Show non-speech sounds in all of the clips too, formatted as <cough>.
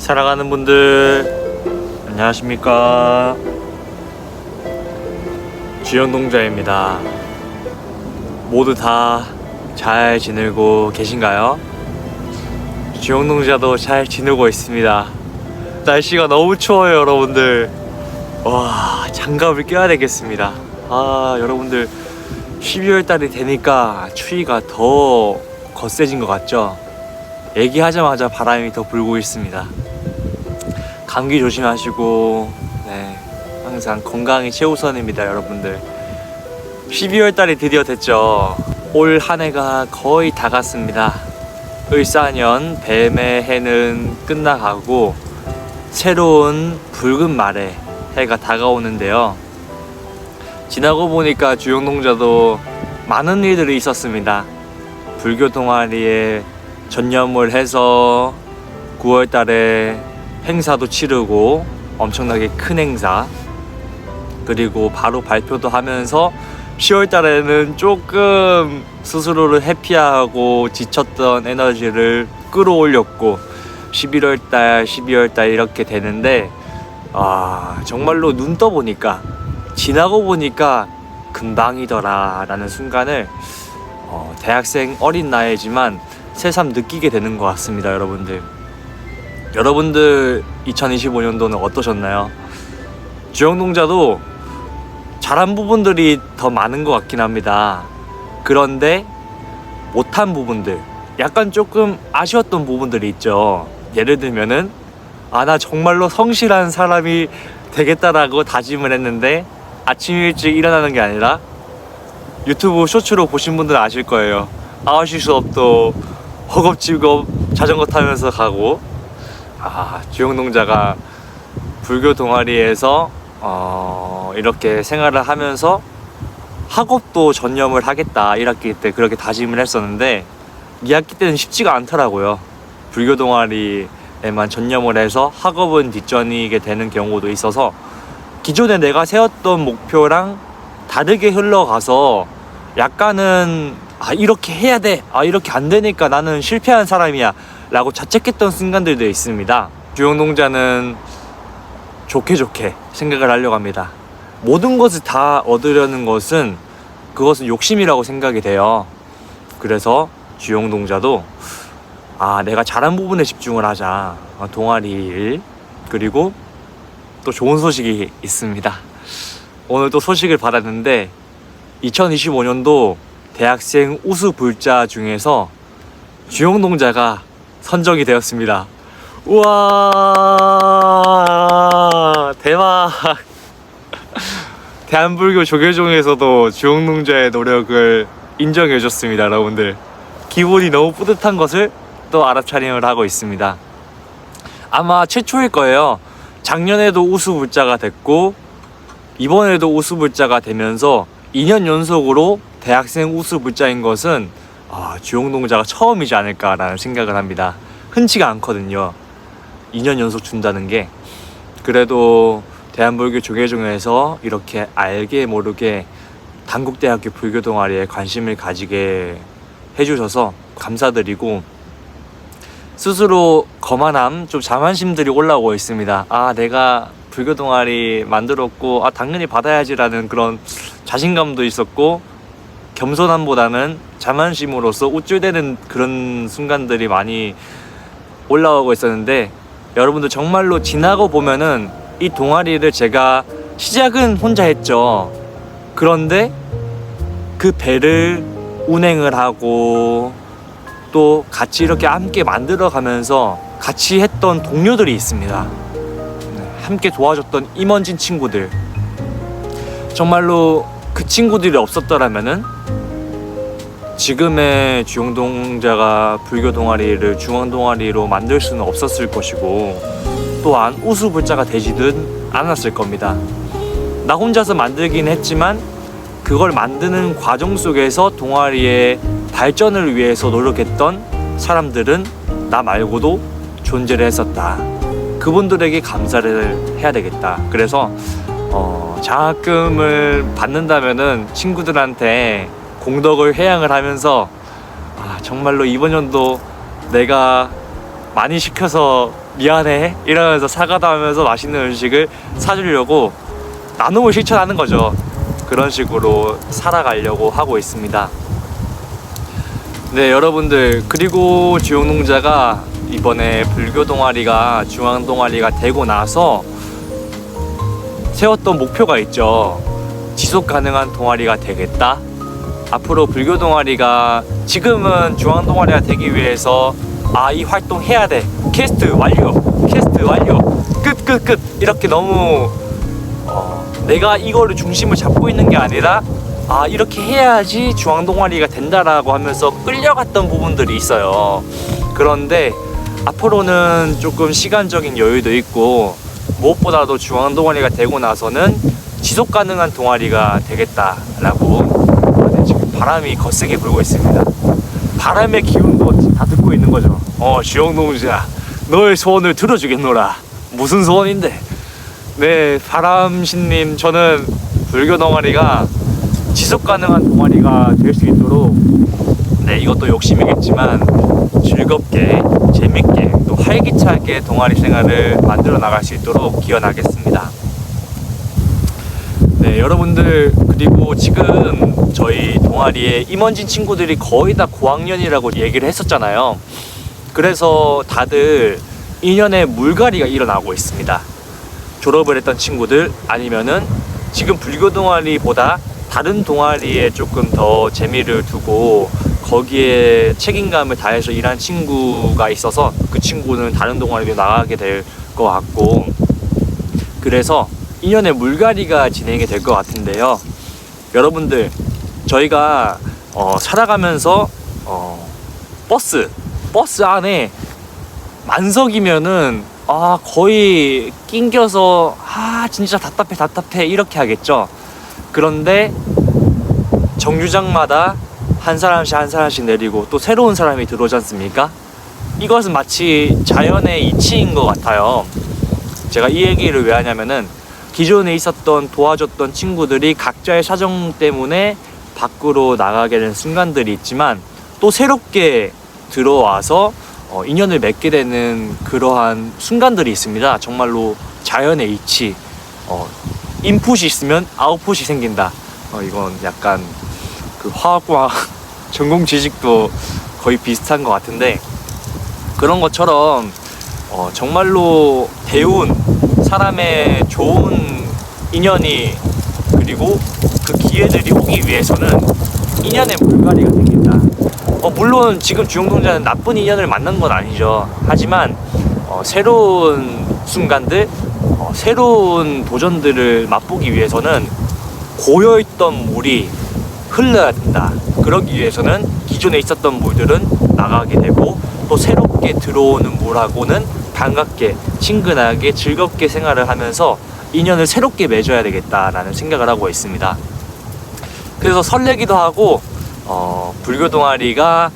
사랑하는 분들 안녕하십니까 주영동자입니다 모두 다 잘 지내고 계신가요? 주영동자도 잘 지내고 있습니다 날씨가 너무 추워요 여러분들 와 장갑을 껴야 되겠습니다 아 여러분들 12월 달이 되니까 추위가 더 거세진 것 같죠? 얘기하자마자 바람이 더 불고 있습니다. 감기 조심하시고 네 항상 건강이 최우선입니다, 여러분들. 12월 달이 드디어 됐죠. 올 한 해가 거의 다 갔습니다. 을사년 뱀의 해는 끝나가고 새로운 붉은 말의 해가 다가오는데요. 지나고 보니까 주영농자도 많은 일들이 있었습니다. 불교 동아리에 전념을 해서 9월 달에 행사도 치르고 엄청나게 큰 행사 그리고 바로 발표도 하면서 10월 달에는 조금 스스로를 해피하고 지쳤던 에너지를 끌어올렸고 11월 달, 12월 달 이렇게 되는데 아, 정말로 눈 떠보니까 지나고 보니까 금방이더라 라는 순간을 어, 대학생 어린 나이지만 새삼 느끼게 되는 것 같습니다, 여러분들. 여러분들 2025년도는 어떠셨나요? 주영농자도 잘한 부분들이 더 많은 것 같긴 합니다. 그런데 못한 부분들, 약간 조금 아쉬웠던 부분들이 있죠. 예를 들면은 아 나 정말로 성실한 사람이 되겠다라고 다짐을 했는데 아침 일찍 일어나는 게 아니라 유튜브 쇼츠로 보신 분들 은 아실 거예요. 9시 수업도 허겁지겁 자전거 타면서 가고 아 주영농자가 불교 동아리에서 어, 이렇게 생활을 하면서 학업도 전념을 하겠다 1학기 때 그렇게 다짐을 했었는데 2학기 때는 쉽지가 않더라고요 불교 동아리에만 전념을 해서 학업은 뒷전이게 되는 경우도 있어서 기존에 내가 세웠던 목표랑 다르게 흘러가서 약간은 아 이렇게 해야 돼. 아 이렇게 안 되니까 나는 실패한 사람이야. 라고 자책했던 순간들도 있습니다. 주영농자는 좋게 좋게 생각을 하려고 합니다. 모든 것을 다 얻으려는 것은 그것은 욕심이라고 생각이 돼요. 그래서 주영동자도 아 내가 잘한 부분에 집중을 하자. 어, 동아리 일 그리고 또 좋은 소식이 있습니다. 오늘 또 소식을 받았는데 2025년도 대학생 우수 불자 중에서 주영동자가 선정이 되었습니다. 우와 대박! <laughs> 대한불교 조계종에서도 주영농자의 노력을 인정해줬습니다, 여러분들. 기분이 너무 뿌듯한 것을 또 알아차림을 하고 있습니다. 아마 최초일 거예요. 작년에도 우수불자가 됐고 이번에도 우수불자가 되면서 2년 연속으로 대학생 우수불자인 것은 아, 주영농자가 처음이지 않을까라는 생각을 합니다. 흔치가 않거든요. 2년 연속 준다는 게 그래도 대한불교 조계종에서 이렇게 알게 모르게 단국대학교 불교 동아리에 관심을 가지게 해주셔서 감사드리고 스스로 거만함, 좀 자만심들이 올라오고 있습니다. 아, 내가 불교 동아리 만들었고, 아, 당연히 받아야지라는 그런 자신감도 있었고, 겸손함보다는 자만심으로서 우쭐대는 그런 순간들이 많이 올라오고 있었는데, 여러분들 정말로 지나고 보면은 이 동아리를 제가 시작은 혼자 했죠. 그런데 그 배를 운행을 하고 또 같이 이렇게 함께 만들어 가면서 같이 했던 동료들이 있습니다. 네, 함께 도와줬던 임원진 친구들. 정말로 그 친구들이 없었더라면은 지금의 주영동자가 불교 동아리를 중앙 동아리로 만들 수는 없었을 것이고 또한 우수불자가 되지는 않았을 겁니다. 나 혼자서 만들긴 했지만 그걸 만드는 과정 속에서 동아리의 발전을 위해서 노력했던 사람들은 나 말고도 존재를 했었다. 그분들에게 감사를 해야 되겠다. 그래서 어, 장학금을 받는다면은 친구들한테 공덕을 회양을 하면서 아, 정말로 이번 연도 내가 많이 시켜서 미안해 이러면서 사과도 하면서 맛있는 음식을 사주려고 나눔을 실천하는 거죠. 그런 식으로 살아가려고 하고 있습니다. 네, 여러분들 그리고 주용농자가 이번에 불교 동아리가 중앙 동아리가 되고 나서 세웠던 목표가 있죠. 지속 가능한 동아리가 되겠다. 앞으로 불교 동아리가 지금은 중앙 동아리가 되기 위해서 아 이 활동 해야 돼. 캐스트 완료. 캐스트 완료. 끝 끝 끝. 이렇게 너무 어, 내가 이거를 중심을 잡고 있는 게 아니라 아 이렇게 해야지 중앙 동아리가 된다라고 하면서 끌려갔던 부분들이 있어요. 그런데 앞으로는 조금 시간적인 여유도 있고 무엇보다도 중앙 동아리가 되고 나서는 지속 가능한 동아리가 되겠다라고 바람이 거세게 불고 있습니다. 바람의 기운도 다 듣고 있는 거죠. 어, 지영농자, 너의 소원을 들어주겠노라. 무슨 소원인데? 네, 바람신님, 저는 불교 동아리가 지속 가능한 동아리가 될 수 있도록 네, 이것도 욕심이겠지만 즐겁게, 재밌게, 또 활기차게 동아리 생활을 만들어 나갈 수 있도록 기원하겠습니다. 네, 여러분들 그리고 지금 저희 동아리에 임원진 친구들이 거의 다 고학년이라고 얘기를 했었잖아요. 그래서 다들 2년의 물갈이가 일어나고 있습니다. 졸업을 했던 친구들 아니면은 지금 불교 동아리보다 다른 동아리에 조금 더 재미를 두고 거기에 책임감을 다해서 일한 친구가 있어서 그 친구는 다른 동아리로 나가게 될 것 같고 그래서 2년의 물갈이가 진행이 될 것 같은데요. 여러분들 저희가 어, 살아가면서 어, 버스 버스 안에 만석이면은 아 거의 낑겨서 아 진짜 답답해 답답해 이렇게 하겠죠. 그런데 정류장마다 한 사람씩 한 사람씩 내리고 또 새로운 사람이 들어오지 않습니까? 이것은 마치 자연의 이치인 것 같아요. 제가 이 얘기를 왜 하냐면은 기존에 있었던 도와줬던 친구들이 각자의 사정 때문에 밖으로 나가게 된 순간들이 있지만 또 새롭게 들어와서 어, 인연을 맺게 되는 그러한 순간들이 있습니다. 정말로 자연의 이치. 어, 인풋이 있으면 아웃풋이 생긴다. 어, 이건 약간 그 화학과 <laughs> 전공 지식도 거의 비슷한 것 같은데 그런 것처럼 어, 정말로 배운 사람의 좋은 인연이 그리고 그 기회들이 오기 위해서는 인연의 물갈이가 생긴다. 어, 물론 지금 주용동자는 나쁜 인연을 만난 건 아니죠. 하지만 어, 새로운 순간들, 어, 새로운 도전들을 맛보기 위해서는 고여있던 물이 흘러야 된다. 그러기 위해서는 기존에 있었던 물들은 나가게 되고 또 새롭게 들어오는 물하고는 반갑게 친근하게 즐겁게 생활을 하면서 인연을 새롭게 맺어야 되겠다라는 생각을 하고 있습니다. 그래서 설레기도 하고 어, 불교 동아리가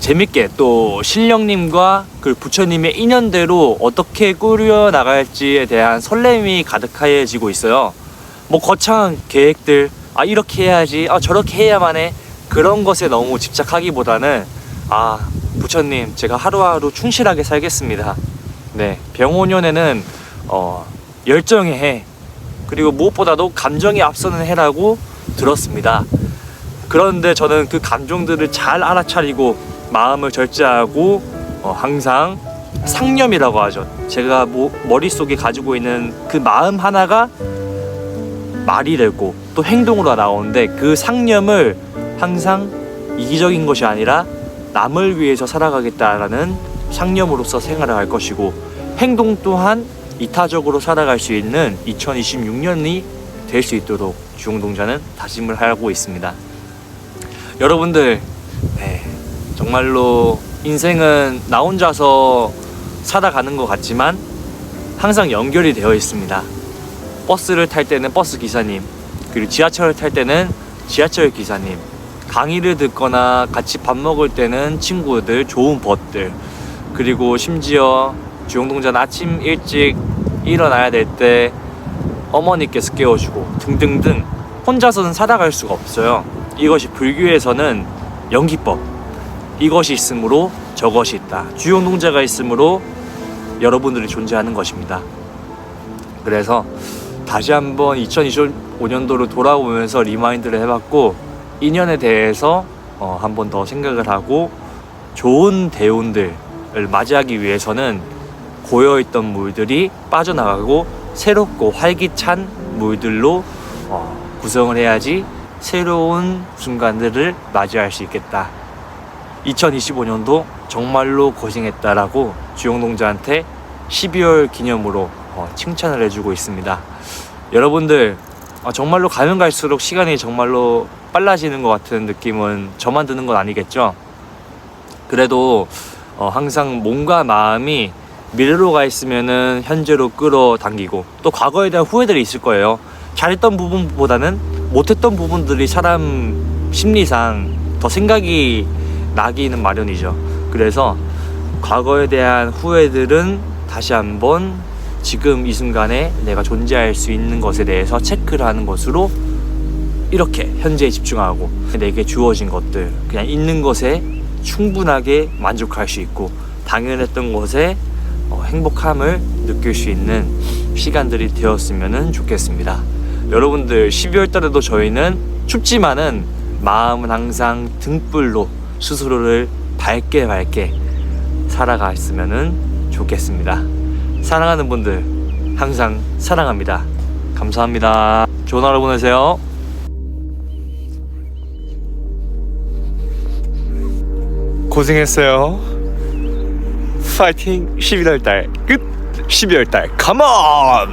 재밌게 또 신령님과 그 부처님의 인연대로 어떻게 꾸려 나갈지에 대한 설렘이 가득해지고 있어요. 뭐 거창한 계획들, 아 이렇게 해야지, 아 저렇게 해야만 해 그런 것에 너무 집착하기보다는 아 부처님 제가 하루하루 충실하게 살겠습니다. 네 병원연에는 어, 열정의 해 그리고 무엇보다도 감정이 앞서는 해라고 들었습니다. 그런데 저는 그 감정들을 잘 알아차리고 마음을 절제하고 어, 항상 상념이라고 하죠. 제가 뭐, 머릿속에 가지고 있는 그 마음 하나가 말이 되고 또 행동으로 나오는데 그 상념을 항상 이기적인 것이 아니라 남을 위해서 살아가겠다라는 상념으로서 생활을 할 것이고 행동 또한 이타적으로 살아갈 수 있는 2026년이 될 수 있도록 주용동자는 다짐을 하고 있습니다. 여러분들, 네, 정말로 인생은 나 혼자서 살아가는 것 같지만 항상 연결이 되어 있습니다. 버스를 탈 때는 버스 기사님, 그리고 지하철을 탈 때는 지하철 기사님, 강의를 듣거나 같이 밥 먹을 때는 친구들, 좋은 벗들, 그리고 심지어 주용동자는 아침 일찍 일어나야 될 때 어머니께서 깨워주고 등등등 혼자서는 살아갈 수가 없어요. 이것이 불교에서는 연기법. 이것이 있으므로 저것이 있다. 주용동자가 있으므로 여러분들이 존재하는 것입니다. 그래서 다시 한번 2025년도를 돌아보면서 리마인드를 해봤고 인연에 대해서 어, 한번 더 생각을 하고 좋은 대운들을 맞이하기 위해서는 고여있던 물들이 빠져나가고 새롭고 활기찬 물들로 어, 구성을 해야지 새로운 순간들을 맞이할 수 있겠다. 2025년도 정말로 고생했다라고 주용동자한테 12월 기념으로 어, 칭찬을 해주고 있습니다. 여러분들 어, 정말로 가면 갈수록 시간이 정말로 빨라지는 것 같은 느낌은 저만 드는 건 아니겠죠? 그래도 어, 항상 몸과 마음이 미래로 가 있으면은 현재로 끌어당기고 또 과거에 대한 후회들이 있을 거예요. 잘했던 부분보다는 못했던 부분들이 사람 심리상 더 생각이 나기는 마련이죠. 그래서 과거에 대한 후회들은 다시 한번 지금 이 순간에 내가 존재할 수 있는 것에 대해서 체크를 하는 것으로 이렇게 현재에 집중하고 내게 주어진 것들 그냥 있는 것에 충분하게 만족할 수 있고 당연했던 것에 어, 행복함을 느낄 수 있는 시간들이 되었으면 좋겠습니다. 여러분들 12월 달에도 저희는 춥지만은 마음은 항상 등불로 스스로를 밝게 밝게 살아갔으면 좋겠습니다. 사랑하는 분들 항상 사랑합니다. 감사합니다. 좋은 하루 보내세요. 고생했어요. 파이팅 11월 달 끝. 12월 달 컴온.